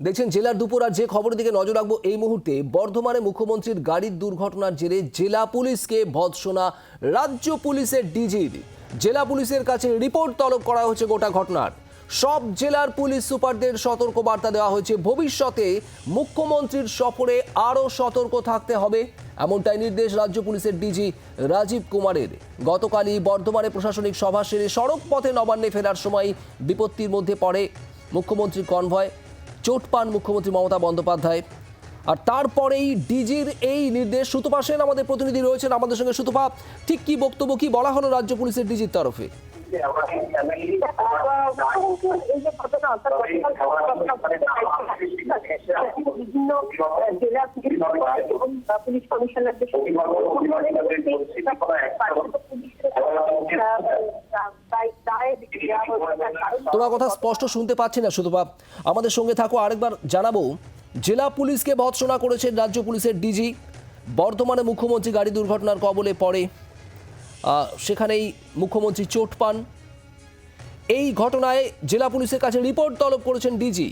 দেখছেন, জেলার দুপুর আর যে খবরের দিকে নজর রাখব এই মুহূর্তে, বর্ধমানে মুখ্যমন্ত্রীর গাড়ির দুর্ঘটনার জেরে জেলা পুলিশকে ভৎসনা, রাজ্য পুলিশের ডিজির। জেলা পুলিশের কাছে রিপোর্ট তলব করা হয়েছে গোটা ঘটনার। সব জেলার পুলিশ সুপারদের সতর্ক বার্তা দেওয়া হয়েছে। ভবিষ্যতে মুখ্যমন্ত্রীর সফরে আরও সতর্ক থাকতে হবে, এমনটাই নির্দেশ রাজ্য পুলিশের ডিজি রাজীব কুমারের। গতকালই বর্ধমানে প্রশাসনিক সভা সেরে সড়ক পথে নবান্নে ফেরার সময় বিপত্তির মধ্যে পড়ে মুখ্যমন্ত্রীর কনভয়। চোট পান মুখ্যমন্ত্রী মমতা বন্দ্যোপাধ্যায়। আর তারপরেই ডিজির এই নির্দেশ। সুতপা সেন আমাদের প্রতিনিধি রয়েছেন আমাদের সঙ্গে। সুতপা, ঠিক কি বক্তব্য, কি বলা হলো রাজ্য পুলিশের ডিজির তরফে? বিভিন্ন জেলা পুলিশ কমিশনারদের তোমার কথা স্পষ্ট শুনতে পাচ্ছি না সুতপা আমাদের সঙ্গে থাকো, আরেকবার জানাব। জেলা পুলিশকে ভৎসনা করেছেন রাজ্য পুলিশের ডিজি। বর্ধমানে মুখ্যমন্ত্রী গাড়ি দুর্ঘটনার কবলে পড়ে। সেখানেই মুখ্যমন্ত্রী চোট পান। এই ঘটনায় জেলা পুলিশের কাছে রিপোর্ট তলব করেছেন ডিজি।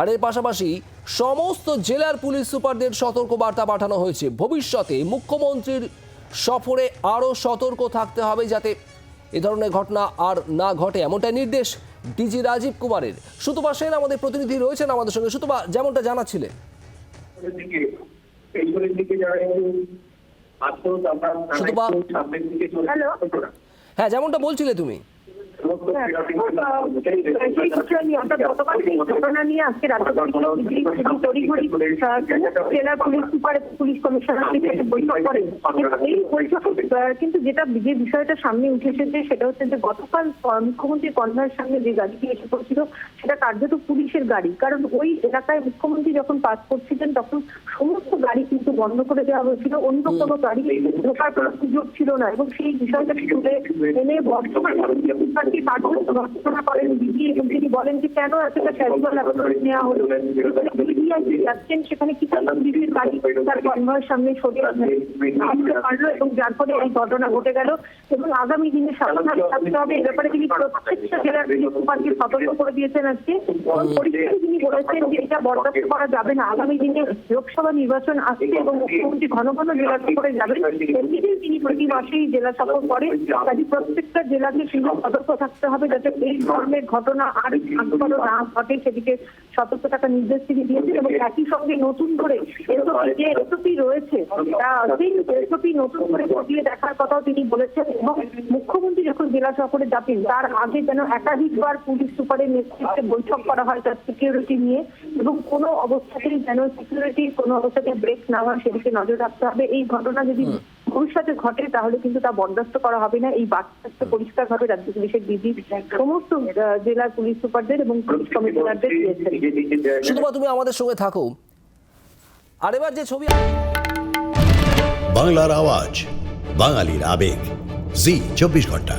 আর এর পাশাপাশি সমস্ত জেলার পুলিশ সুপারদের সতর্ক বার্তা পাঠানো হয়েছে। ভবিষ্যতে মুখ্যমন্ত্রীর সফরে আরও সতর্ক থাকতে হবে যাতে এ ধরনের ঘটনা আর না ঘটে। এমনটাই নির্দেশ ডিজি রাজীব কুমারের। সুতপা সেন আমাদের প্রতিনিধি রয়েছেন আমাদের সঙ্গে। সুতপা যেমনটা জানাচ্ছিলেন? হ্যাঁ যেমনটা বলছিলে তুমি। কিন্তু যেটা যে বিষয়টা সামনে উঠে এসেছে, সেটা হচ্ছে যে গতকাল মুখ্যমন্ত্রী কনভয়ের সামনে যে গাড়িটি এসে পড়ছিল, সেটা কার্যত পুলিশের গাড়ি। কারণ ওই এলাকায় মুখ্যমন্ত্রী যখন পাস করছিলেন, তখন বন্ধ করে দেওয়া হয়েছিল। অন্য কোনো গাড়ি ঢোকার কোনো সুযোগ ছিল না এবং সেই বিষয়টা তুলে এনে বর্তমান সুপারকে করেন দিদি এবং তিনি বলেন যে কেন এতটা ক্যাজুয়াল অ্যাপ্রোচ নেওয়া হলো? যাচ্ছেন সেখানে কি পুলিশের গাড়ি তার কনভয়ের সামনে সরিয়ে আসতে পারল এবং যার ফলে এই ঘটনা ঘটে গেল এবং আগামী দিনে সাবধান থাকতে হবে। এ ব্যাপারে তিনি প্রত্যেকটা জেলার পুলিশ সুপারকে সতর্ক করে দিয়েছেন আজকে। পরিস্থিতি তিনি বলেছেন যে এটা বরদাস্ত করা যাবে না। আগামী দিনে লোকসভা নির্বাচন আসছে মুখ্যমন্ত্রী ঘন ঘন জেলা সফরে যাবেন। এমনিতেই তিনি প্রতি মাসেই জেলা সফর করেন। কাজে প্রত্যেকটা জেলাকে তিনি সতর্ক থাকতে হবে যাতে এই ধরনের ঘটনা আর আবারও না ঘটে। সেদিকে সতর্ক থাকার নির্দেশ তিনি দিয়েছেন এবং একই সঙ্গে নতুন করে এসওপি, যে এসওপি রয়েছে সেই এসওপি নতুন করে খতিয়ে দেখার কথাও তিনি বলেছেন এবং মুখ্যমন্ত্রী যখন জেলা সফরে যাবেন, তার আগে যেন একাধিকবার পুলিশ সুপারের নেতৃত্বে বৈঠক করা হয় তার সিকিউরিটি নিয়ে এবং কোনো অবস্থাতেই যেন সিকিউরিটি কোনো অবস্থাতে ব্রেক না হয়। সেদিকে নজর রাখতে হবে। এই ঘটনা যদি ভবিষ্যতে ঘটে তাহলে কিন্তু তা বরদাস্ত করা হবে না। এই বার্তা পরিষ্কারভাবে রাজ্য পুলিশের ডিজি সমস্ত জেলার পুলিশ সুপারদের এবং পুলিশ কমিশনারদের দিয়েছেন। সুতপা তুমি আমাদের সঙ্গে থাকো। আর এবার যে ছবি বাংলার আওয়াজ বাঙালির আবেগ। জি চব্বিশ ঘণ্টা।